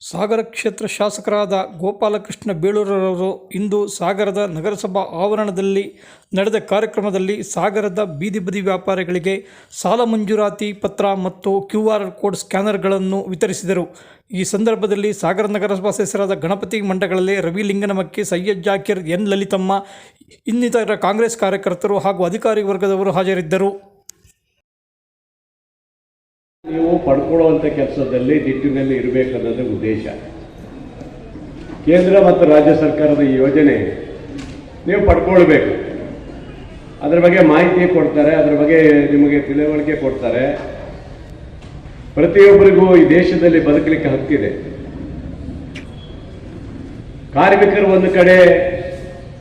ಸಾಗರ ಕ್ಷೇತ್ರ ಶಾಸಕರಾದ ಗೋಪಾಲಕೃಷ್ಣ ಬೇಳೂರವರು ಇಂದು ಸಾಗರದ ನಗರಸಭಾ ಆವರಣದಲ್ಲಿ ನಡೆದ ಕಾರ್ಯಕ್ರಮದಲ್ಲಿ ಸಾಗರದ ಬೀದಿ ಬದಿ ವ್ಯಾಪಾರಿಗಳಿಗೆ ಸಾಲ ಮಂಜೂರಾತಿ ಪತ್ರ ಮತ್ತು ಕ್ಯೂ ಆರ್ ಕೋಡ್ ಸ್ಕ್ಯಾನರ್ಗಳನ್ನು ವಿತರಿಸಿದರು. ಈ ಸಂದರ್ಭದಲ್ಲಿ ಸಾಗರ ನಗರಸಭಾ ಸದಸ್ಯರಾದ ಗಣಪತಿ ಮಂಡಗಳಲ್ಲಿ ರವಿ ಲಿಂಗನಮಕ್ಕಿ ಸೈಯದ್ ಜಾಕಿರ್ ಎನ್ ಲಲಿತಮ್ಮ, ಇನ್ನಿತರ ಕಾಂಗ್ರೆಸ್ ಕಾರ್ಯಕರ್ತರು ಹಾಗೂ ಅಧಿಕಾರಿ ವರ್ಗದವರು ಹಾಜರಿದ್ದರು. ನೀವು ಪಡ್ಕೊಳ್ಳುವಂಥ ಕೆಲಸದಲ್ಲಿ ನಿಟ್ಟಿನಲ್ಲಿ ಇರಬೇಕನ್ನೋದು ಉದ್ದೇಶ. ಕೇಂದ್ರ ಮತ್ತು ರಾಜ್ಯ ಸರ್ಕಾರದ ಯೋಜನೆ ನೀವು ಪಡ್ಕೊಳ್ಬೇಕು. ಅದರ ಬಗ್ಗೆ ಮಾಹಿತಿ ಕೊಡ್ತಾರೆ, ಅದರ ಬಗ್ಗೆ ನಿಮಗೆ ತಿಳುವಳಿಕೆ ಕೊಡ್ತಾರೆ. ಪ್ರತಿಯೊಬ್ಬರಿಗೂ ಈ ದೇಶದಲ್ಲಿ ಬದುಕಲಿಕ್ಕೆ ಹಕ್ಕಿದೆ. ಕಾರ್ಮಿಕರು ಒಂದು ಕಡೆ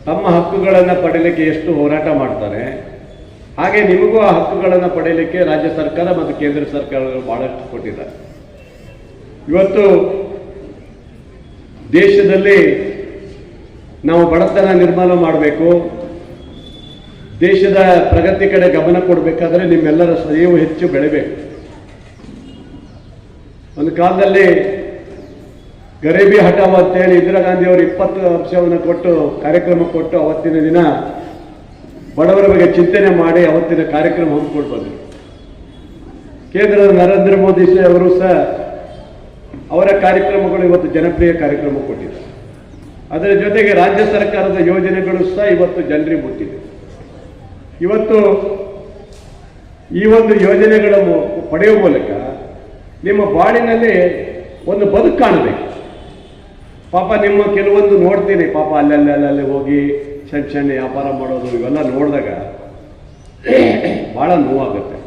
ತಮ್ಮ ಹಕ್ಕುಗಳನ್ನು ಪಡೀಲಿಕ್ಕೆ ಎಷ್ಟು ಹೋರಾಟ ಮಾಡ್ತಾರೆ ಹಾಗೆ ನಿಮಗೂ ಆ ಹಕ್ಕುಗಳನ್ನು ಪಡೆಯಲಿಕ್ಕೆ ರಾಜ್ಯ ಸರ್ಕಾರ ಮತ್ತು ಕೇಂದ್ರ ಸರ್ಕಾರಗಳು ಬಹಳಷ್ಟು ಕೊಟ್ಟಿದ್ದಾರೆ. ಇವತ್ತು ದೇಶದಲ್ಲಿ ನಾವು ಬಡತನ ನಿರ್ಮಾಣ ಮಾಡಬೇಕು. ದೇಶದ ಪ್ರಗತಿ ಕಡೆ ಗಮನ ಕೊಡಬೇಕಾದ್ರೆ ನಿಮ್ಮೆಲ್ಲರ ಸಹಯೋಗ ಹೆಚ್ಚು ಬೆಳಿಬೇಕು. ಒಂದು ಕಾಲದಲ್ಲಿ ಗರೀಬಿ ಹಠಾವ್ ಅಂತೇಳಿ ಇಂದಿರಾ ಗಾಂಧಿಯವರು ಇಪ್ಪತ್ತು ಅಂಶವನ್ನು ಕೊಟ್ಟು ಕಾರ್ಯಕ್ರಮ ಕೊಟ್ಟು ಅವತ್ತಿನ ದಿನ ಬಡವರ ಬಗ್ಗೆ ಚಿಂತನೆ ಮಾಡಿ ಅವತ್ತಿನ ಕಾರ್ಯಕ್ರಮ ಹಮ್ಮಿಕೊಂಡು ಬಂದರು ಕೇಂದ್ರದ ನರೇಂದ್ರ ಮೋದಿ ಅವರು ಸಹ ಅವರ ಕಾರ್ಯಕ್ರಮಗಳು ಇವತ್ತು ಜನಪ್ರಿಯ ಕಾರ್ಯಕ್ರಮ ಕೊಟ್ಟಿದೆ. ಅದರ ಜೊತೆಗೆ ರಾಜ್ಯ ಸರ್ಕಾರದ ಯೋಜನೆಗಳು ಸಹ ಇವತ್ತು ಜನರಿಗೆ ಮುಟ್ಟಿದೆ. ಇವತ್ತು ಈ ಒಂದು ಯೋಜನೆಗಳನ್ನು ಪಡೆಯುವ ಮೂಲಕ ನಿಮ್ಮ ಬಾಳಿನಲ್ಲಿ ಒಂದು ಬದುಕು ಕಾಣಬೇಕು. ಪಾಪ ನಿಮ್ಮ ಕೆಲವೊಂದು ನೋಡ್ತೀನಿ, ಪಾಪ ಅಲ್ಲಲ್ಲಿ ಅಲ್ಲಲ್ಲಿ ಹೋಗಿ ಸಣ್ಣ ಸಣ್ಣ ವ್ಯಾಪಾರ ಮಾಡೋದು, ಇವೆಲ್ಲ ನೋಡಿದಾಗ ಬಹಳ ನೋವಾಗುತ್ತೆ.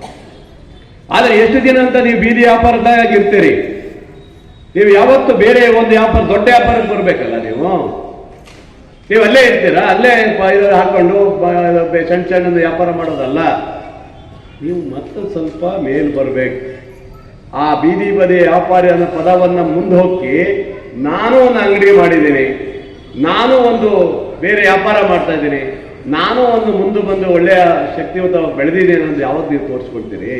ಆದರೆ ಎಷ್ಟು ದಿನ ಅಂತ ನೀವು ಬೀದಿ ವ್ಯಾಪಾರದಾಗಿರ್ತೀರಿ? ನೀವು ಯಾವತ್ತು ಬೇರೆ ಒಂದು ವ್ಯಾಪಾರ, ದೊಡ್ಡ ವ್ಯಾಪಾರಕ್ಕೆ ಬರಬೇಕಲ್ಲ ನೀವು? ನೀವು ಅಲ್ಲೇ ಇರ್ತೀರಾ? ಅಲ್ಲೇ ಹಾಕೊಂಡು ಸಣ್ಣ ಸಣ್ಣ ವ್ಯಾಪಾರ ಮಾಡೋದಲ್ಲ. ನೀವು ಮತ್ತೆ ಸ್ವಲ್ಪ ಮೇಲ್ ಬರಬೇಕು. ಆ ಬೀದಿ ಬದಿ ವ್ಯಾಪಾರಿ ಅನ್ನೋ ಪದವನ್ನು ಮುಂದೆ ಹೋಗಿ ನಾನು ಒಂದು ಅಂಗಡಿ ಮಾಡಿದ್ದೀನಿ. ನಾನು ಒಂದು ಬೇರೆ ವ್ಯಾಪಾರ ಮಾಡ್ತಾ ಇದ್ದೀನಿ. ನಾನು ಒಂದು ಮುಂದೆ ಬಂದು ಒಳ್ಳೆಯ ಶಕ್ತಿಯುತ ಬೆಳೆದಿದ್ದೀನಿ ಅನ್ನೋದು ಯಾವತ್ತು ನೀವು ತೋರಿಸ್ಕೊಳ್ತೀರಿ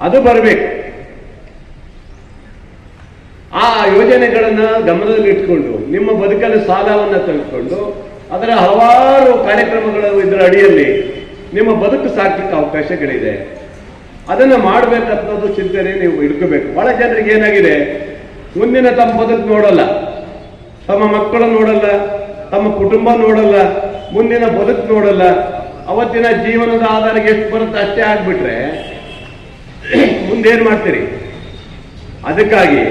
ಅದು ಬರಬೇಕು. ಆ ಯೋಜನೆಗಳನ್ನು ಗಮನದಲ್ಲಿ ಇಟ್ಕೊಂಡು, ನಿಮ್ಮ ಬದುಕಲ್ಲಿ ಸಾಲವನ್ನು ತೆಗೆದುಕೊಂಡು, ಅದರ ಹಲವಾರು ಕಾರ್ಯಕ್ರಮಗಳು ಇದರ ಅಡಿಯಲ್ಲಿ ನಿಮ್ಮ ಬದುಕು ಸಾಕಲಿಕ್ಕೆ ಅವಕಾಶಗಳಿದೆ. ಅದನ್ನು ಮಾಡಬೇಕನ್ನೋದು ಚಿಂತನೆ ನೀವು ಇಟ್ಕೋಬೇಕು. ಬಹಳ ಜನರಿಗೆ ಏನಾಗಿದೆ? ಮುಂದಿನ ತಮ್ಮ ಬದುಕು ನೋಡಲ್ಲ. ತಮ್ಮ ಮಕ್ಕಳು ನೋಡಲ್ಲ. ತಮ್ಮ ಕುಟುಂಬ ನೋಡಲ್ಲ, ಮುಂದಿನ ಬದುಕು ನೋಡಲ್ಲ, ಅವತ್ತಿನ ಜೀವನದ ಆಧಾರಕ್ಕೆ ಎಷ್ಟು ಬರುತ್ತೆ ಅಷ್ಟೇ ಆಗ್ಬಿಟ್ರೆ, ಮುಂದೇನ್ ಮಾಡ್ತೀರಿ? ಅದಕ್ಕಾಗಿ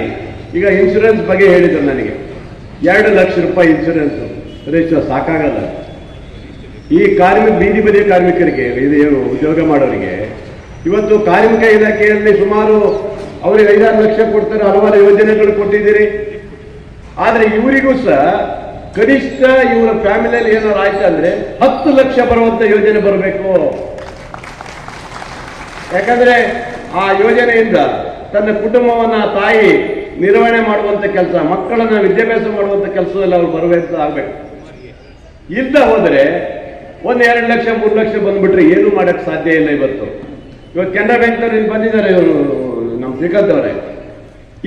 ಈಗ ಇನ್ಶೂರೆನ್ಸ್ ಬಗ್ಗೆ ಹೇಳಿದ್ರು ನನಗೆ. ಎರಡು ಲಕ್ಷ ರೂಪಾಯಿ ಇನ್ಶೂರೆನ್ಸ್ ರೇಷೋ ಸಾಕಾಗಲ್ಲ. ಈ ಕಾರ್ಮಿಕ, ಬೀದಿ ಬದಿ ಕಾರ್ಮಿಕರಿಗೆ, ಇದು ಉದ್ಯೋಗ ಮಾಡೋರಿಗೆ, ಇವತ್ತು ಕಾರ್ಮಿಕ ಇಲಾಖೆಯಲ್ಲಿ ಸುಮಾರು ಅವರಿಗೆ ಐದಾರು ಲಕ್ಷ ಕೊಡ್ತಾರೆ ಹಲವಾರು ಯೋಜನೆಗಳು ಕೊಟ್ಟಿದ್ದೀರಿ. ಆದರೆ ಇವರಿಗೂ ಸಹ ಕನಿಷ್ಠ ಇವರ ಫ್ಯಾಮಿಲಿಯಲ್ಲಿ ಏನಾರು ಆಯ್ತು ಅಂದ್ರೆ ಹತ್ತು ಲಕ್ಷ ಬರುವಂತ ಯೋಜನೆ ಬರಬೇಕು. ಯಾಕಂದ್ರೆ ಆ ಯೋಜನೆಯಿಂದ ತನ್ನ ಕುಟುಂಬವನ್ನ ತಾಯಿ ನಿರ್ವಹಣೆ ಮಾಡುವಂತ ಕೆಲಸ, ಮಕ್ಕಳನ್ನ ವಿದ್ಯಾಭ್ಯಾಸ ಮಾಡುವಂತ ಕೆಲಸದಲ್ಲಿ ಅವ್ರು ಬರಬೇಕು ಆಗ್ಬೇಕು. ಇದ್ದ ಹೋದ್ರೆ ಒಂದ್ ಎರಡು ಲಕ್ಷ, ಮೂರು ಲಕ್ಷ ಬಂದ್ಬಿಟ್ರೆ ಏನು ಮಾಡಕ್ ಸಾಧ್ಯ ಇಲ್ಲ ಇವತ್ತು. ಇವತ್ತು ಕೆನರಾ ಬ್ಯಾಂಕ್ನವ್ರು ಇಲ್ಲಿ ಬಂದಿದ್ದಾರೆ ಇವರು, ನಮ್ಮ ಶ್ರೀಕಾಂತ್ ಅವರೇ.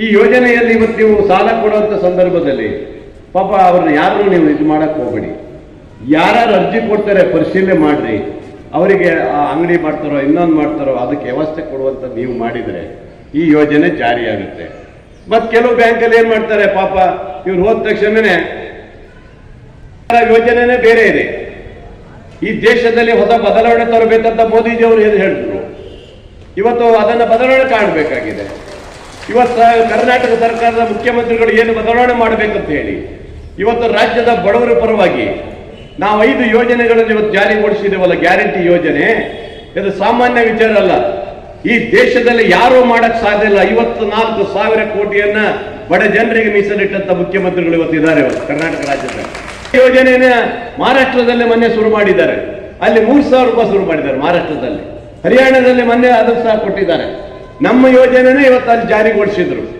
ಈ ಯೋಜನೆಯಲ್ಲಿ ಇವತ್ತು ನೀವು ಸಾಲ ಕೊಡುವಂತ ಸಂದರ್ಭದಲ್ಲಿ ಪಾಪ ಅವ್ರನ್ನ ಯಾರನ್ನು ನೀವು ಇದು ಮಾಡಕ್ಕೆ ಹೋಗ್ಬೇಡಿ. ಯಾರ್ಯಾರು ಅರ್ಜಿ ಕೊಡ್ತಾರೆ ಪರಿಶೀಲನೆ ಮಾಡ್ರಿ. ಅವರಿಗೆ ಆ ಅಂಗಡಿ ಮಾಡ್ತಾರೋ, ಇನ್ನೊಂದು ಮಾಡ್ತಾರೋ, ಅದಕ್ಕೆ ವ್ಯವಸ್ಥೆ ಕೊಡುವಂತ ನೀವು ಮಾಡಿದರೆ ಈ ಯೋಜನೆ ಜಾರಿಯಾಗುತ್ತೆ. ಮತ್ತೆ ಕೆಲವು ಬ್ಯಾಂಕಲ್ಲಿ ಏನ್ ಮಾಡ್ತಾರೆ ಪಾಪ, ಇವ್ರು ಹೋದ ತಕ್ಷಣನೇ ಯೋಜನೆನೇ ಬೇರೆ ಇದೆ. ಈ ದೇಶದಲ್ಲಿ ಹೊಸ ಬದಲಾವಣೆ ತರಬೇಕಂತ ಮೋದಿಜಿ ಅವರು ಏನು ಹೇಳಿದ್ರು. ಇವತ್ತು ಅದನ್ನ ಬದಲಾವಣೆ ಕಾಣಬೇಕಾಗಿದೆ. ಇವತ್ತು ಕರ್ನಾಟಕ ಸರ್ಕಾರದ ಮುಖ್ಯಮಂತ್ರಿಗಳು ಏನು ಬದಲಾವಣೆ ಮಾಡಬೇಕಂತ ಹೇಳಿ ಇವತ್ತು ರಾಜ್ಯದ ಬಡವರ ಪರವಾಗಿ ನಾವು ಐದು ಯೋಜನೆಗಳನ್ನು ಇವತ್ತು ಜಾರಿಗೊಳಿಸಿದ್ದೇವಲ್ಲ ಗ್ಯಾರಂಟಿ ಯೋಜನೆ. ಇದು ಸಾಮಾನ್ಯ ವಿಚಾರ ಅಲ್ಲ. ಈ ದೇಶದಲ್ಲಿ ಯಾರೂ ಮಾಡಕ್ ಸಾಧ್ಯ ಇಲ್ಲ. ಐವತ್ತು ನಾಲ್ಕು ಸಾವಿರ ಕೋಟಿಯನ್ನ ಬಡ ಜನರಿಗೆ ಮೀಸಲಿಟ್ಟಂತ ಮುಖ್ಯಮಂತ್ರಿಗಳು ಇವತ್ತು ಇದ್ದಾರೆ ಇವತ್ತು, ಕರ್ನಾಟಕ ರಾಜ್ಯದಲ್ಲಿ. ಯೋಜನೆಯ ಮಹಾರಾಷ್ಟ್ರದಲ್ಲಿ ಮೊನ್ನೆ ಶುರು ಮಾಡಿದ್ದಾರೆ. ಅಲ್ಲಿ ಮೂರು ಸಾವಿರ ರೂಪಾಯಿ ಶುರು ಮಾಡಿದ್ದಾರೆ ಮಹಾರಾಷ್ಟ್ರದಲ್ಲಿ. ಹರಿಯಾಣದಲ್ಲಿ ಮೊನ್ನೆ ಅದನ್ನು ಸಹ ಕೊಟ್ಟಿದ್ದಾರೆ. ನಮ್ಮ ಯೋಜನೆನೇ ಇವತ್ತು ಅಲ್ಲಿ ಜಾರಿಗೊಳಿಸಿದ್ರು.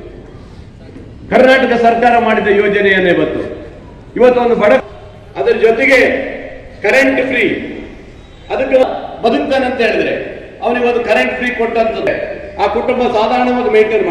ಕರ್ನಾಟಕ ಸರ್ಕಾರ ಮಾಡಿದ ಯೋಜನೆಯನ್ನೇ ಇವತ್ತು. ಇವತ್ತು ಒಂದು ಬಡ ಅದರ ಜೊತೆಗೆ ಕರೆಂಟ್ ಫ್ರೀ ಅದಕ್ಕೆ ಬದುಕ್ತಾನೆ ಅಂತ ಹೇಳಿದ್ರೆ, ಅವನಿಗೆ ಕರೆಂಟ್ ಫ್ರೀ ಕೊಟ್ಟಂತದೆ ಆ ಕುಟುಂಬ ಸಾಧಾರಣವಾಗಿ ಮೇಂಟೈನ್